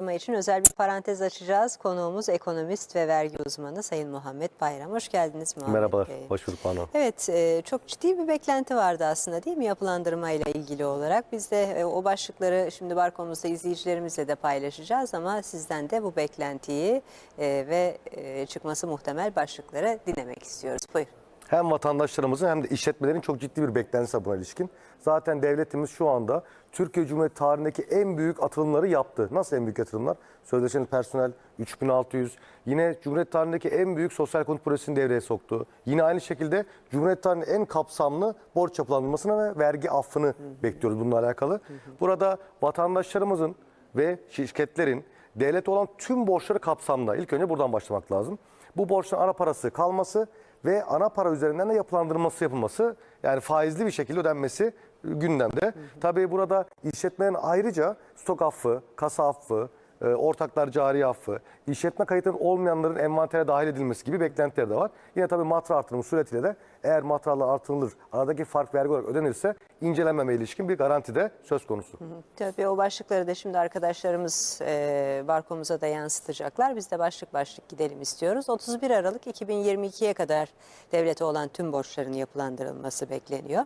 Ama için özel bir parantez açacağız. Konuğumuz ekonomist ve vergi uzmanı Sayın Muhammed Bayram. Hoş geldiniz Muhammed Merhabalar, Bey. hoş bulduk Banu. Evet, e, çok ciddi bir beklenti vardı aslında değil mi yapılandırma ile ilgili olarak. Biz de e, o başlıkları şimdi Barkomuz'da izleyicilerimizle de paylaşacağız ama sizden de bu beklentiyi e, ve e, çıkması muhtemel başlıkları dinlemek istiyoruz. Buyurun. Hem vatandaşlarımızın hem de işletmelerin çok ciddi bir beklentisi buna ilişkin. Zaten devletimiz şu anda Türkiye Cumhuriyeti tarihindeki en büyük atılımları yaptı. Nasıl en büyük yatırımlar? Sözleşmeli personel 3600. Yine Cumhuriyet tarihindeki en büyük sosyal konut projesini devreye soktu. Yine aynı şekilde Cumhuriyet tarihinin en kapsamlı borç yapılandırmasını ve vergi affını bekliyoruz bununla alakalı. Burada vatandaşlarımızın ve şirketlerin devlet olan tüm borçları kapsamda. İlk önce buradan başlamak lazım. Bu borçların ana parası kalması ve ana para üzerinden de yapılandırılması yapılması yani faizli bir şekilde ödenmesi gündemde. Tabii burada işletmelerin ayrıca stok affı, kasa affı, ortaklar cari affı, işletme kayıtının olmayanların envantere dahil edilmesi gibi beklentileri de var. Yine tabii matra artırımı suretiyle de eğer matralar artırılır, aradaki fark vergi olarak ödenirse incelenmeme ilişkin bir garanti de söz konusu. Tabii o başlıkları da şimdi arkadaşlarımız e, Barkomuz'a da yansıtacaklar. Biz de başlık başlık gidelim istiyoruz. 31 Aralık 2022'ye kadar devlete olan tüm borçların yapılandırılması bekleniyor.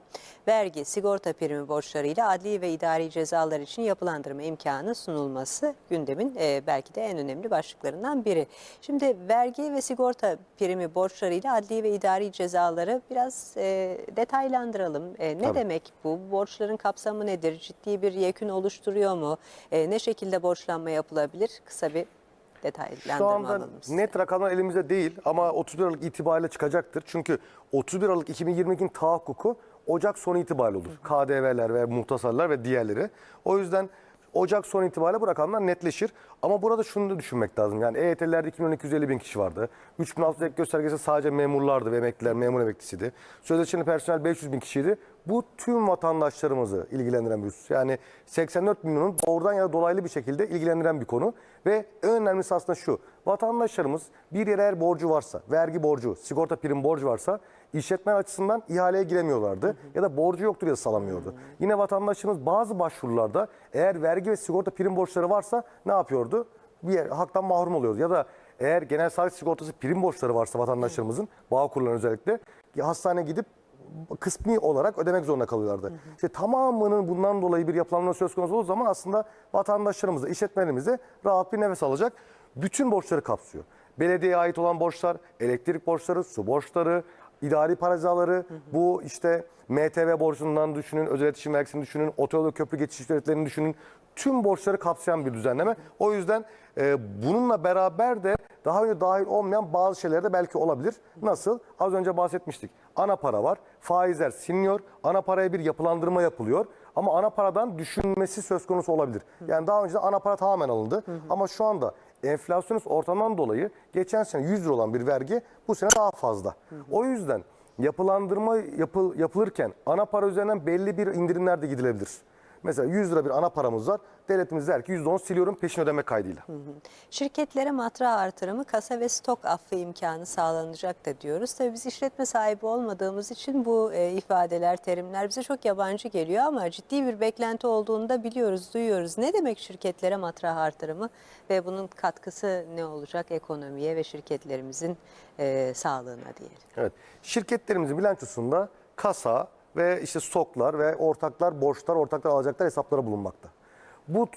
Vergi, sigorta primi borçlarıyla adli ve idari cezalar için yapılandırma imkanı sunulması gündemin e, belki de en önemli başlıklarından biri. Şimdi vergi ve sigorta primi borçlarıyla adli ve idari cezaları biraz e, detaylandıralım. E, ne Tabii. demek bu? Borçların kapsamı nedir? Ciddi bir yekün oluşturuyor mu? E, ne şekilde borçlanma yapılabilir? Kısa bir Şu detaylandırma anda alalım. size. net rakamlar elimizde değil ama 31 Aralık itibariyle çıkacaktır. Çünkü 31 Aralık 2022'nin tahakkuku Ocak sonu itibariyle olur. KDV'ler ve muhtasarlar ve diğerleri. O yüzden Ocak sonu itibariyle bu rakamlar netleşir. Ama burada şunu da düşünmek lazım. Yani EYT'lilerde 2 milyon 250 bin kişi vardı. 3600 ek göstergesi sadece memurlardı ve emekliler, memur emeklisiydi. Sözleşmeli personel 500 bin kişiydi. Bu tüm vatandaşlarımızı ilgilendiren bir husus. Yani 84 milyonun doğrudan ya da dolaylı bir şekilde ilgilendiren bir konu. Ve en önemlisi aslında şu. Vatandaşlarımız bir yere eğer borcu varsa, vergi borcu, sigorta prim borcu varsa işletme açısından ihaleye giremiyorlardı. Ya da borcu yoktur ya salamıyordu. Yine vatandaşımız bazı başvurularda eğer vergi ve sigorta prim borçları varsa ne yapıyordu? Bir yer, haktan mahrum oluyordu. Ya da eğer genel sağlık sigortası prim borçları varsa vatandaşlarımızın, bağ kurlarının özellikle hastaneye gidip kısmi olarak ödemek zorunda kalıyorlardı. İşte tamamının bundan dolayı bir yapılanma söz konusu olduğu zaman aslında vatandaşlarımız da işletmelerimiz de rahat bir nefes alacak. Bütün borçları kapsıyor. Belediyeye ait olan borçlar, elektrik borçları, su borçları, idari para cezaları, bu işte MTV borcundan düşünün, özel iletişim vergisini düşünün, otoyol ve köprü geçiş ücretlerini düşünün. Tüm borçları kapsayan bir düzenleme. O yüzden e, bununla beraber de daha önce dahil olmayan bazı şeyler de belki olabilir. Nasıl? Az önce bahsetmiştik. Ana para var, faizler siliniyor, ana paraya bir yapılandırma yapılıyor. Ama ana paradan düşünmesi söz konusu olabilir. Yani daha önce ana para tamamen alındı. Ama şu anda enflasyonist ortamdan dolayı geçen sene 100 lira olan bir vergi bu sene daha fazla. O yüzden yapılandırma yapıl, yapılırken ana para üzerinden belli bir indirimler de gidilebilir. Mesela 100 lira bir ana paramız var. Devletimiz der ki %10 siliyorum peşin ödeme kaydıyla. Şirketlere matra artırımı, kasa ve stok affı imkanı sağlanacak da diyoruz. Tabii biz işletme sahibi olmadığımız için bu e, ifadeler, terimler bize çok yabancı geliyor ama ciddi bir beklenti olduğunu da biliyoruz, duyuyoruz. Ne demek şirketlere matra artırımı ve bunun katkısı ne olacak ekonomiye ve şirketlerimizin e, sağlığına diyelim. Evet. Şirketlerimizin bilançosunda kasa ve işte stoklar ve ortaklar, borçlar, ortaklar alacaklar hesaplara bulunmakta. Bu,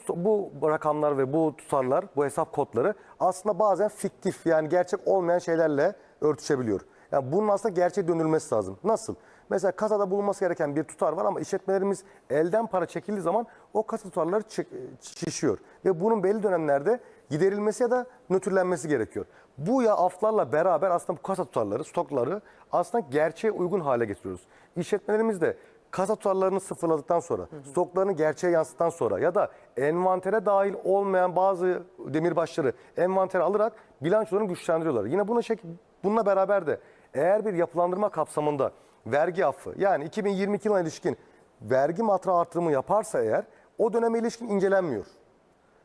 bu rakamlar ve bu tutarlar, bu hesap kodları aslında bazen fiktif yani gerçek olmayan şeylerle örtüşebiliyor. Yani bunun aslında gerçeğe dönülmesi lazım. Nasıl? Mesela kasada bulunması gereken bir tutar var ama işletmelerimiz elden para çekildiği zaman o kasa tutarları şişiyor. Ve bunun belli dönemlerde giderilmesi ya da nötrlenmesi gerekiyor. Bu ya aflarla beraber aslında bu kasa tutarları, stokları aslında gerçeğe uygun hale getiriyoruz. İşletmelerimiz de kasa tutarlarını sıfırladıktan sonra, stoklarını gerçeğe yansıttıktan sonra ya da envantere dahil olmayan bazı demirbaşları envantere alarak bilançolarını güçlendiriyorlar. Yine buna şek bununla beraber de eğer bir yapılandırma kapsamında vergi affı yani 2022 yılına ilişkin vergi matra artırımı yaparsa eğer o döneme ilişkin incelenmiyor.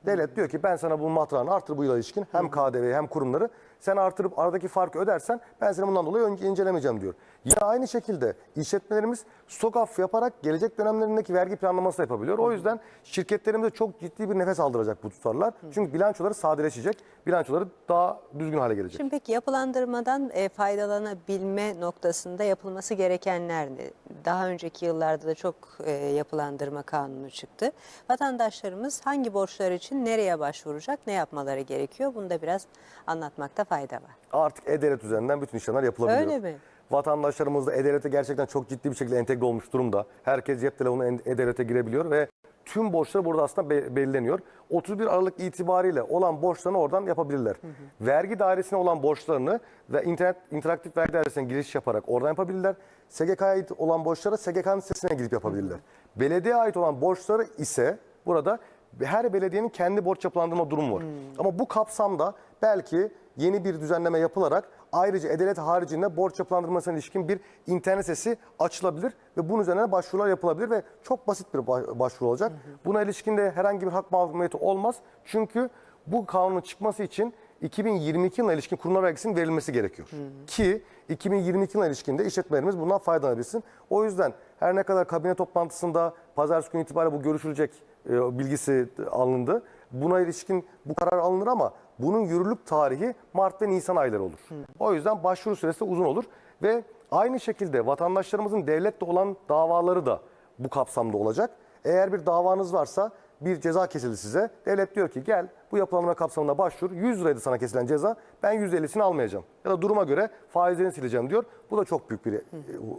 Devlet diyor ki ben sana bu matrağını artır bu yıla ilişkin hem KDV'yi hem kurumları Sen artırıp aradaki farkı ödersen ben seni bundan dolayı önce incelemeyeceğim diyor. Yine aynı şekilde işletmelerimiz stok affı yaparak gelecek dönemlerindeki vergi planlaması da yapabiliyor. O yüzden şirketlerimize çok ciddi bir nefes aldıracak bu tutarlar. Çünkü bilançoları sadeleşecek. Bilançoları daha düzgün hale gelecek. Şimdi peki yapılandırmadan e, faydalanabilme noktasında yapılması gerekenler ne? Daha önceki yıllarda da çok e, yapılandırma kanunu çıktı. Vatandaşlarımız hangi borçlar için nereye başvuracak, ne yapmaları gerekiyor? Bunu da biraz anlatmakta fayda var. Artık e-devlet üzerinden bütün işlemler yapılabiliyor. Öyle mi? Vatandaşlarımız da e-devlete gerçekten çok ciddi bir şekilde entegre olmuş durumda. Herkes cep telefonu e-devlete girebiliyor ve tüm borçlar burada aslında be- belirleniyor. 31 Aralık itibariyle olan borçlarını oradan yapabilirler. Vergi dairesine olan borçlarını ve internet interaktif vergi dairesine giriş yaparak oradan yapabilirler. SGK'ya ait olan borçları SGK'nın sitesine girip yapabilirler. Belediyeye ait olan borçları ise burada her belediyenin kendi borç yapılandırma durumu var. Ama bu kapsamda belki yeni bir düzenleme yapılarak ayrıca E-Devlet haricinde borç yapılandırmasına ilişkin bir internet sitesi açılabilir ve bunun üzerine başvurular yapılabilir ve çok basit bir ba- başvuru olacak. Buna ilişkin de herhangi bir hak mağduriyeti olmaz. Çünkü bu kanunun çıkması için 2022 yılına ilişkin kurumlar vergisinin verilmesi gerekiyor. Ki 2022 yılına ilişkin de işletmelerimiz bundan faydalanabilsin. O yüzden her ne kadar kabine toplantısında pazartesi günü itibariyle bu görüşülecek e, bilgisi alındı. Buna ilişkin bu karar alınır ama bunun yürürlük tarihi Mart ve Nisan ayları olur. O yüzden başvuru süresi uzun olur ve aynı şekilde vatandaşlarımızın devletle olan davaları da bu kapsamda olacak. Eğer bir davanız varsa bir ceza kesildi size. Devlet diyor ki gel bu yapılanma kapsamında başvur. 100 liraydı sana kesilen ceza. Ben 150'sini almayacağım. Ya da duruma göre faizlerini sileceğim diyor. Bu da çok büyük bir e,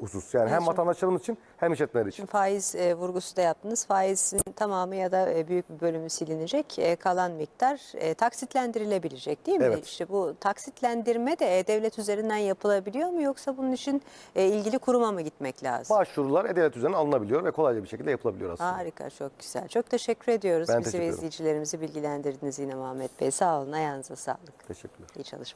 husus. Yani hem vatandaşlarımız için hem işletmeler için. Şimdi faiz e, vurgusu da yaptınız. Faizin tamamı ya da e, büyük bir bölümü silinecek. E, kalan miktar e, taksitlendirilebilecek değil mi? Evet. İşte bu taksitlendirme de e, devlet üzerinden yapılabiliyor mu yoksa bunun için e, ilgili kuruma mı gitmek lazım? Başvurular E-Devlet üzerinden alınabiliyor ve kolayca bir şekilde yapılabiliyor aslında. Harika, çok güzel. Çok teşekkür ediyoruz. Ben Bizi teşekkür ve ederim. izleyicilerimizi bilgilendirdiniz yine Muhammed Bey. Sağ olun, ayağınıza sağlık. Teşekkürler. İyi çalışmalar.